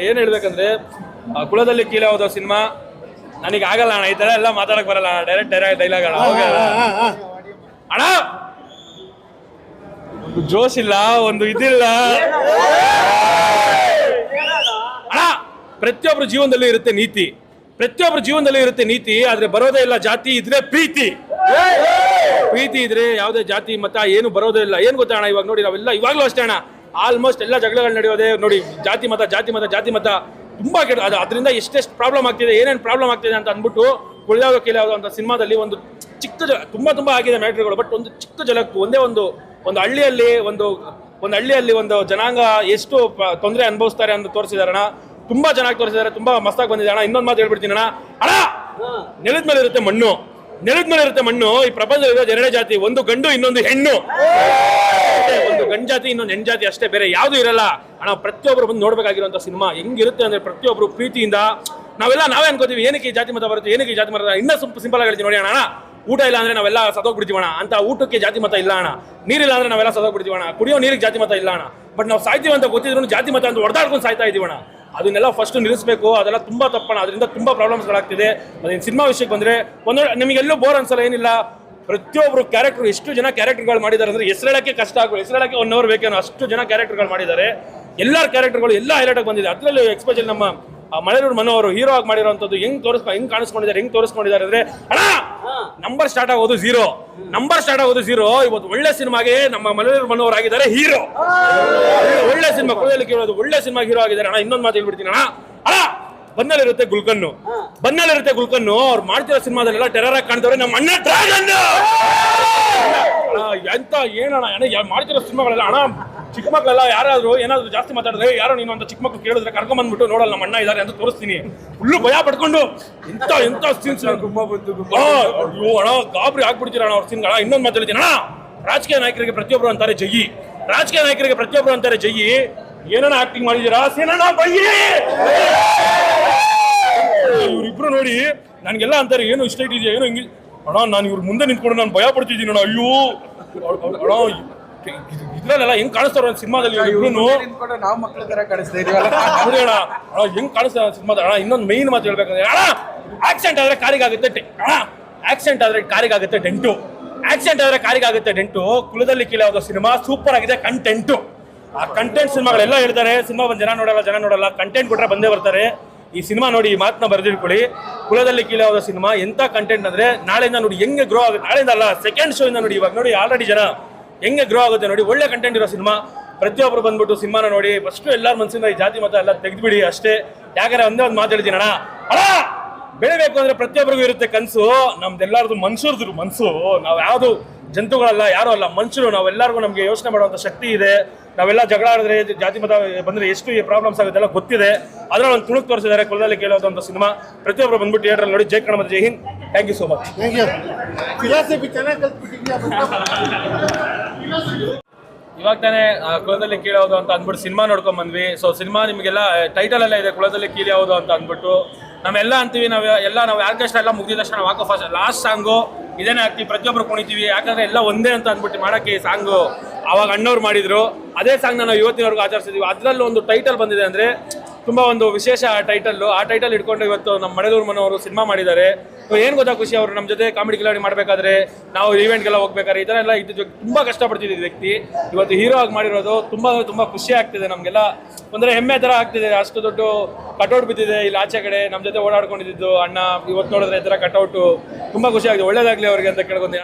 ಏನ್ ಹೇಳ್ಬೇಕಂದ್ರೆ ಆ, ಕುಳದಲ್ಲಿ ಕೀಲ ಹೋದ ಸಿನಿಮಾ ನನಗೆ ಆಗಲ್ಲ ಅಣ್ಣ ಈ ತರ ಎಲ್ಲ ಮಾತಾಡಕ್ ಬರಲ್ಲ ಡೈರೆಕ್ಟ್ ಡೈರೆಕ್ಟ್ ಡೈಲಾಗ್. ಅಣ್ಣ ಒಂದು ಜೋಶ್ ಇಲ್ಲ ಒಂದು ಇದಿಲ್ಲ ಅಣ್ಣ ಪ್ರತಿಯೊಬ್ಬರ ಜೀವನದಲ್ಲೂ ಇರುತ್ತೆ ನೀತಿ. ಪ್ರತಿಯೊಬ್ಬರ ಜೀವನದಲ್ಲೂ ಇರುತ್ತೆ ನೀತಿ ಆದ್ರೆ ಬರೋದೇ ಇಲ್ಲ ಜಾತಿ ಇದ್ರೆ ಪ್ರೀತಿ. ಪ್ರೀತಿ ಇದ್ರೆ ಯಾವುದೇ ಜಾತಿ ಮತ ಏನು ಬರೋದೇ ಇಲ್ಲ. ಏನ್ ಗೊತ್ತಾ ಅಣ್ಣ ಇವಾಗ ನೋಡಿ ನಾವೆಲ್ಲ ಇವಾಗ್ಲೂ ಅಷ್ಟೇ ಅಣ್ಣ. ಆಲ್ಮೋಸ್ಟ್ ಎಲ್ಲ ಜಗಳಗಳು ನಡೆಯೋದೇ ನೋಡಿ ಜಾತಿ ಮತ ಜಾತಿ ಮತ ಜಾತಿ ಮತ ತುಂಬಾ ಕೆಟ್ಟ ಅದು ಅದರಿಂದ ಎಷ್ಟೆಷ್ಟು ಪ್ರಾಬ್ಲಮ್ ಆಗ್ತಿದೆ ಏನೇನು ಪ್ರಾಬ್ಲಮ್ ಆಗ್ತಿದೆ ಅಂತ ಅಂದ್ಬಿಟ್ಟು ಕುಳಿಯಾಗ ಕೇಳಿಯಾಗ ಅಂತ ಸಿನಿಮಾದಲ್ಲಿ ಒಂದು ಚಿಕ್ಕ ಜ ತುಂಬಾ ತುಂಬಾ ಆಗಿದೆ ಮ್ಯಾಟ್ರಿಗಳು ಬಟ್ ಒಂದು ಚಿಕ್ಕ ಜಲಕ್ಕೂ ಒಂದೇ ಒಂದು ಒಂದು ಹಳ್ಳಿಯಲ್ಲಿ ಒಂದು ಒಂದು ಹಳ್ಳಿಯಲ್ಲಿ ಒಂದು ಜನಾಂಗ ಎಷ್ಟು ತೊಂದರೆ ಅನುಭವಿಸ್ತಾರೆ ಅಂತ ತೋರಿಸಿದಾರಣ ಅಣ್ಣ. ತುಂಬಾ ಚೆನ್ನಾಗಿ ತೋರಿಸಿದ್ದಾರೆ ತುಂಬಾ ಮಸ್ತಾಗಿ ಬಂದಿದೆ ಅಣ್ಣ. ಇನ್ನೊಂದು ಮಾತು ಹೇಳ್ಬಿಡ್ತೀನಿ ಅಣ್ಣ. ಅಣ್ಣ! ನೆಲದ ಮೇಲೆ ಇರುತ್ತೆ ಮಣ್ಣು. ನೆಲದ ಮೇಲೆ ಇರುತ್ತೆ ಮಣ್ಣು. ಈ ಪ್ರಪಂಚದಲ್ಲಿ ಇರೋದು ಎರಡೇ ಜಾತಿ ಒಂದು ಗಂಡು ಇನ್ನೊಂದು ಹೆಣ್ಣು. ಅಷ್ಟೇ, ಒಂದು ಗಂಜಾತಿ ಜಾತಿ ಇನ್ನೊಂದು ಹೆಣ್ಜಾತಿ ಅಷ್ಟೇ ಬೇರೆ ಯಾವುದು ಇರಲ್ಲ. ಅಣ್ಣ ಪ್ರತಿಯೊಬ್ಬರು ಬಂದು ನೋಡ್ಬೇಕಾಗಿರುವಂತ ಸಿನಿಮಾ ಹೆಂಗಿರುತ್ತೆ ಅಂದ್ರೆ ಪ್ರತಿಯೊಬ್ಬರು ಪ್ರೀತಿಯಿಂದ ನಾವೆಲ್ಲ ನಾವೇ ಅನ್ಕೋತೀವಿ ಏನಕ್ಕೆ ಈ ಜಾತಿ ಮತ ಬರುತ್ತೆ ಏನಕ್ಕೆ ಈ ಜಾತಿ ಮತ ಇನ್ನೂ ಸಿಂಪಲ್ ಆಗಿ ನೋಡಿ ಅಣ್ಣ ಊಟ ಇಲ್ಲ ಅಂದ್ರೆ ನಾವೆಲ್ಲ ಸದೋಗ್ಬಿಡ್ತೀವಣ ಅಂತ ಊಟಕ್ಕೆ ಜಾತಿ ಮತ ಇಲ್ಲ ಅಣ್ಣ. ನೀರಿಲ್ಲ ಅಂದ್ರೆ ನಾವೆಲ್ಲ ಸತ್ತೋಗ್ಬಿಡ್ತೀವಣ ಕುಡಿಯೋ ನೀರಿಗೆ ಜಾತಿ ಮತ ಇಲ್ಲ ಅಣ್ಣ. ಬಟ್ ನಾವು ಸಾಯ್ತೀವಿ ಅಂತ ಗೊತ್ತಿದ್ರು ಜಾತಿ ಮತ ಅಂತ ಹೊಡೆದಾಡ್ಕೊಂಡು ಸಾಯ್ತಾ ಇದೀವಣ ಅದನ್ನೆಲ್ಲ ಫಸ್ಟ್ ನಿಲ್ಲಿಸಬೇಕು ಅದೆಲ್ಲ ತುಂಬಾ ತಪ್ಪಣ ಅದರಿಂದ ತುಂಬಾ ಪ್ರಾಬ್ಲಮ್ಸ್ಗಳಾಗ್ತಿದೆ ಅದೇನು ಸಿನಿಮಾ ವಿಷಯಕ್ಕೆ ಬಂದ್ರೆ ಒಂದು ನಿಮಗೆಲ್ಲೂ ಬೋರ್ ಅನ್ಸಲ್ಲ ಏನಿಲ್ಲ. ಪ್ರತಿಯೊಬ್ರು ಕ್ಯಾರೆಕ್ಟರ್ ಎಷ್ಟು ಜನ ಕ್ಯಾರೆಕ್ಟರ್ಗಳು ಮಾಡಿದ್ದಾರೆ ಅಂದ್ರೆ ಹೆಸರೇಳಕ್ಕೆ ಕಷ್ಟ ಆಗ್ಬೋದು. ಹೆಸರೇಳಕ್ಕೆ ಒನ್ ಅವರ್ ಬೇಕೇನೋ ಅಷ್ಟು ಜನ ಕ್ಯಾರೆಕ್ಟರ್ಗಳು ಮಾಡಿದ್ದಾರೆ. ಎಲ್ಲರ ಕ್ಯಾರೆಕ್ಟರ್ಗಳು ಎಲ್ಲ ಹೈಲೈಟ್ ಆಗಿ ಬಂದಿದೆ. ಅದರಲ್ಲಿ ಎಕ್ಸ್ಪೆಷಲ್ ನಮ್ಮ ಮಳೆನೂರು ಮಳೆಯೂರು ಮನೋವರು ಹೀರೋ ಆಗಿ ಮಾಡಿರುವಂಥದ್ದು ಹೆಂಗ್ ತೋರಿಸ್ ಹೆಂಗ್ ಕಾಣಿಸ್ಕೊಂಡಿದ್ದಾರೆ ಹೆಂಗ್ ತೋರಿಸ್ಕೊಂಡಿದ್ದಾರೆ ಅಂದ್ರೆ ಅಣ್ಣ ನಂಬರ್ ಸ್ಟಾರ್ಟ್ ಆಗೋದು ಝೀರೋ ನಂಬರ್ ಸ್ಟಾರ್ಟ್ ಆಗೋದು ಝೀರೋ ಇವತ್ತು ಒಳ್ಳೆ ಸಿನಿಮಾಗೆ ನಮ್ಮ ಮಲೆಯೂರು ಮನೋ ಆಗಿದ್ದಾರೆ ಹೀರೋ ಒಳ್ಳೆ ಸಿನಿಮಾ ಕೇಳೋದು ಒಳ್ಳೆ ಸಿನಿಮಾ ಹೀರೋ ಆಗಿದ್ದಾರೆ. ಅಣ್ಣ ಇನ್ನೊಂದು ಮಾತು ಹೇಳ್ಬಿಡ್ತೀನಿ. ಅಣ್ಣ ಅಣ್ಣ ಬನ್ನಲ್ಲಿರುತ್ತೆ ಗುಲ್ಕನ್ನು. ಬನ್ನಲ್ಲಿರುತ್ತೆ ಗುಲ್ಕನ್ನು. ಅವ್ರು ಮಾಡ್ತಿರೋ ಸಿನಿಮಾದಲ್ಲೆಲ್ಲ ಟೆರರ್ ಆಗಿ ಕಾಣ್ತವ್ರೆ. ನಮ್ಮ ಅಣ್ಣ ಡ್ರ್ಯಾಗನ್ ಎಂತ ಏನಣ್ಣ? ಅಣ್ಣ ಮಾಡ್ತಿರೋ ಸಿನಿಮಾಗಳೆಲ್ಲ ಅಣ್ಣ ಚಿಕ್ಕ ಮಕ್ಕಳೆಲ್ಲ ಯಾರಾದ್ರೂ ಏನಾದ್ರು ಜಾಸ್ತಿ ಮಾತಾಡಿದ್ರೆ ಯಾರೋ ನೀನು ಅಂತ ಚಿಕ್ಕ ಮಕ್ಕಳು ಕೇಳಿದ್ರೆ ಕರ್ಕೊಂಡ್ ಬಂದ್ಬಿಟ್ಟು ನೋಡಲ್ಲ ನಮ್ಮ ಅಣ್ಣ ಇದಾರೆ ಅಂತ ತೋರಿಸ್ತೀನಿ. ಫುಲ್ಲು ಭಯ ಪಡ್ಕೊಂಡು ಎಂತ ಎಂತ ಸೀನ್ಸ್ ಅಯ್ಯೋ ಅಣ್ಣ ಗಾಬರಿ ಆಗ್ಬಿಡ್ತೀರ ಅಣ್ಣ ಅವ್ರ ಸೀನ್ಗಳ ಇನ್ನೊಂದು ಮಾತಾಡ್ತೀನಿ ಅಣ್ಣ ರಾಜಕೀಯ ನಾಯಕರಿಗೆ ಪ್ರತಿಯೊಬ್ರು ಅಂತಾರೆ ಜಯಿ ರಾಜಕೀಯ ನಾಯಕರಿಗೆ ಪ್ರತಿಯೊಬ್ರು ಅಂತಾರೆ ಜಯಿ ಏನಣ್ಣ ಆಕ್ಟಿಂಗ್ ಮಾಡಿದೀರಾ ಸೇನಣ್ಣ ಬಯ್ಯಿ ಇವ್ರಿಬ್ರು ನೋಡಿ ನನಗೆಲ್ಲ ಅಂತಾರೆ ಏನು ಇಷ್ಟ ಇದೆಯಾ ಏನು ಹಿಂಗೆ ಅಣ್ಣ ನಾನು ಇವ್ರ ಮುಂದೆ ನಿಂತ್ಕೊಂಡು ನಾನು ಭಯ ಪಡ್ತಿದ್ದೀನಿ ಅಣ್ಣ ಅಯ್ಯೋ! ಅಣ್ಣ ಇದ್ರಲ್ಲೆಲ್ಲ ಹೆಂಗ್ ಕಾಣಿಸ್ತಾರ ಸಿನಿಮಾದಲ್ಲಿ ಇವ್ರು ನಿಂತ್ಕೊಂಡು ನಾವು ಮಕ್ಳ ತರ ಕಾಣಿಸ್ತಾ ಇದೀವಲ್ಲ. ನೋಡಿ ಅಣ್ಣ. ಅಣ್ಣ ಹೆಂಗ್ ಕಾಣಿಸ್ತಾರ ಸಿನಿಮಾದ ಅಣ್ಣ ಇನ್ನೊಂದು ಮೈನ್ ಮಾತು ಹೇಳ್ಬೇಕಂದ್ರೆ ಅಣ್ಣ ಆಕ್ಸಿಡೆಂಟ್ ಆದ್ರೆ ಕಾರಿಗಾಗುತ್ತೆ ಅಣ್ಣ ಆಕ್ಸಿಡೆಂಟ್ ಆದ್ರೆ ಕಾರಿಗಾಗುತ್ತೆ ಡೆಂಟು. ಆಕ್ಸಿಡೆಂಟ್ ಆದ್ರೆ ಕಾರಿಗಾಗುತ್ತೆ ಡೆಂಟು. ಕುಲದಲ್ಲಿ ಕೀಳಾದ ಸಿನಿಮಾ ಸೂಪರ್ ಆಗಿದೆ ಕಂಟೆಂಟು ಆ ಕಂಟೆಂಟ್ ಸಿನಿಮಾಗಳೆಲ್ಲ ಹೇಳ್ತಾರೆ ಸಿನಿಮಾ ಬಂದು ಜನ ನೋಡಲ್ಲ ಜನ ನೋಡಲ್ಲ ಕಂಟೆಂಟ್ ಕೊಟ್ರೆ ಬಂದೇ ಬರ್ತಾರೆ. ಈ ಸಿನಿಮಾ ನೋಡಿ ಈ ಮಾತನ್ನ ಬರೆದಿಟ್ಕೊಳ್ಳಿ. ಕುಲದಲ್ಲಿ ಕೀಳಾದ ಸಿನಿಮಾ, ಎಂತ ಕಂಟೆಂಟ್ ಅಂದ್ರೆ ನಾಳೆಯಿಂದ ನೋಡಿ ಹೆಂಗೆ ಗ್ರೋ ಆಗುತ್ತೆ. ನಾಳೆಯಿಂದ ಅಲ್ಲ ಸೆಕೆಂಡ್ ಶೋ ಇಂದ ನೋಡಿ ಇವಾಗ ನೋಡಿ ಆಲ್ರೆಡಿ ಜನ ಹೆಂಗೆ ಗ್ರೋ ಆಗುತ್ತೆ ನೋಡಿ. ಒಳ್ಳೆ ಕಂಟೆಂಟ್ ಇರೋ ಸಿನಿಮಾ. ಪ್ರತಿಯೊಬ್ಬರು ಬಂದ್ಬಿಟ್ಟು ಸಿನಿಮಾನ ನೋಡಿ. ಫಸ್ಟ್ ಎಲ್ಲರ ಮನಸ್ಸಿಂದ ಈ ಜಾತಿ ಮತ ಎಲ್ಲ ತೆಗೆದುಬಿಡಿ ಅಷ್ಟೇ. ಯಾಕಂದ್ರೆ ಒಂದೇ ಒಂದು ಮಾತು ಹೇಳ್ತೀನಿ ಅಣ್ಣ. ಅಣ್ಣ! ಬೆಳಿಬೇಕು ಅಂದ್ರೆ ಪ್ರತಿಯೊಬ್ಬರಿಗೂ ಇರುತ್ತೆ ಕನಸು. ನಮ್ದೆಲ್ಲರದು ಮನ್ಸೂರ್ದು ಮನಸ್ಸು ನಾವು ಯಾವುದು ಜಂತುಗಳಲ್ಲ ಯಾರು ಅಲ್ಲ ಮನುಷ್ಯರು ನಾವೆಲ್ಲರಿಗೂ ನಮಗೆ ಯೋಚನೆ ಮಾಡುವಂಥ ಶಕ್ತಿ ಇದೆ. ನಾವೆಲ್ಲ ಜಗಳ ಆಡಿದ್ರೆ ಜಾತಿ ಮತ ಬಂದ್ರೆ ಎಷ್ಟು ಈ ಪ್ರಾಬ್ಲಮ್ಸ್ ಆಗುತ್ತೆ ಎಲ್ಲ ಗೊತ್ತಿದೆ. ಅದ್ರಲ್ಲಿ ಒಂದು ತುಣುಕ್ ತೋರಿಸಿದ್ದಾರೆ ಕುಲದಲ್ಲಿ ಕೇಳೋದಂಥ ಸಿನಿಮಾ. ಪ್ರತಿಯೊಬ್ಬರು ಬಂದ್ಬಿಟ್ಟು ಥಿಯೇಟ್ರಲ್ಲಿ ನೋಡಿ ಜೈ ಮತ್ತು ಜೈ Hind. Thank you so much thank you philosophy ಚೆನ್ನಾಗಿ ಕಲ್ತ್ಬಿಟ್ಟಿದ್ಯಾ? ಇವಾಗ ತಾನೇ ಕುಲದಲ್ಲಿ ಕೀಳೋದು ಅಂತ ಅಂದ್ಬಿಟ್ಟು ಸಿನಿಮಾ ನೋಡ್ಕೊಂಡ್ ಬಂದ್ವಿ. ಸೊ ಸಿನಿಮಾ ನಿಮಗೆಲ್ಲ ಟೈಟಲ್ ಎಲ್ಲ ಇದೆ ಕುಲದಲ್ಲಿ ಕೀಳ್ಯಾವುದು ಅಂತ ಅಂದ್ಬಿಟ್ಟು. ನಾವೆಲ್ಲ ಅಂತೀವಿ, ನಾವು ಎಲ್ಲ ನಾವು ಆರ್ಕೆಸ್ಟ್ರಾ ಎಲ್ಲ ಮುಗಿದ ತಕ್ಷಣ ವಾಕ್ ಆಫ್ ಲಾಸ್ಟ್ ಸಾಂಗು ಇದೇನೇ ಆಗ್ತೀವಿ ಪ್ರತಿಯೊಬ್ಬರು ಕುಣಿತೀವಿ, ಯಾಕಂದ್ರೆ ಎಲ್ಲ ಒಂದೇ ಅಂತ ಅಂದ್ಬಿಟ್ಟು ಮಾಡಕ್ಕೆ ಸಾಂಗು ಅವಾಗ ಅಣ್ಣವ್ರು ಮಾಡಿದ್ರು. ಅದೇ ಸಾಂಗ್ನ ನಾವು ಇವತ್ತಿನವರೆಗೂ ಆಚರಿಸಿದೀವಿ. ಅದರಲ್ಲಿ ಒಂದು ಟೈಟಲ್ ಬಂದಿದೆ ಅಂದ್ರೆ ತುಂಬಾ ಒಂದು ವಿಶೇಷ ಟೈಟಲ್ ಆ ಟೈಟಲ್ ಇಟ್ಕೊಂಡು ಇವತ್ತು ನಮ್ಮ ಮಣೆದೂರು ಮನೆಯವರು ಸಿನಿಮಾ ಮಾಡಿದ್ದಾರೆ. ಏನ್ ಗೊತ್ತಾ ಖುಷಿ ಅವರು ನಮ್ಮ ಜೊತೆ ಕಾಮಿಡಿ ಕಿಲಾಡಿ ಮಾಡ್ಬೇಕಾದ್ರೆ ನಾವು ಈವೆಂಟ್ಗೆಲ್ಲ ಹೋಗ್ಬೇಕಾದ್ರೆ ಈ ತರ ಎಲ್ಲ ಇದು ತುಂಬಾ ಕಷ್ಟಪಡ್ತಿದ್ದ ವ್ಯಕ್ತಿ. ಇವತ್ತು ಹೀರೋ ಆಗಿ ಮಾಡಿರೋದು ತುಂಬಾ ಅಂದ್ರೆ ತುಂಬಾ ಖುಷಿ ಆಗ್ತಿದೆ ನಮಗೆಲ್ಲ. ಒಂದ್ರೆ ಹೆಮ್ಮೆ ತರ ಆಗ್ತಿದೆ, ಅಷ್ಟು ದೊಡ್ಡ ಕಟೌಟ್ ಬಿದ್ದಿದೆ ಇಲ್ಲಿ ಆಚೆ ಕಡೆ ನಮ್ಮ ಜೊತೆ ಓಡಾಡ್ಕೊಂಡಿದ್ದು ಅಣ್ಣ, ಇವತ್ತು ನೋಡಿದ್ರೆ ಈ ತರ ಕಟೌಟು ತುಂಬಾ ಖುಷಿ ಆಗಿದೆ ಒಳ್ಳೇದಾಗ್ಲಿ ಅವ್ರಿಗೆ ಅಂತ ಕೇಳ್ಕೊಂತೀನಿ.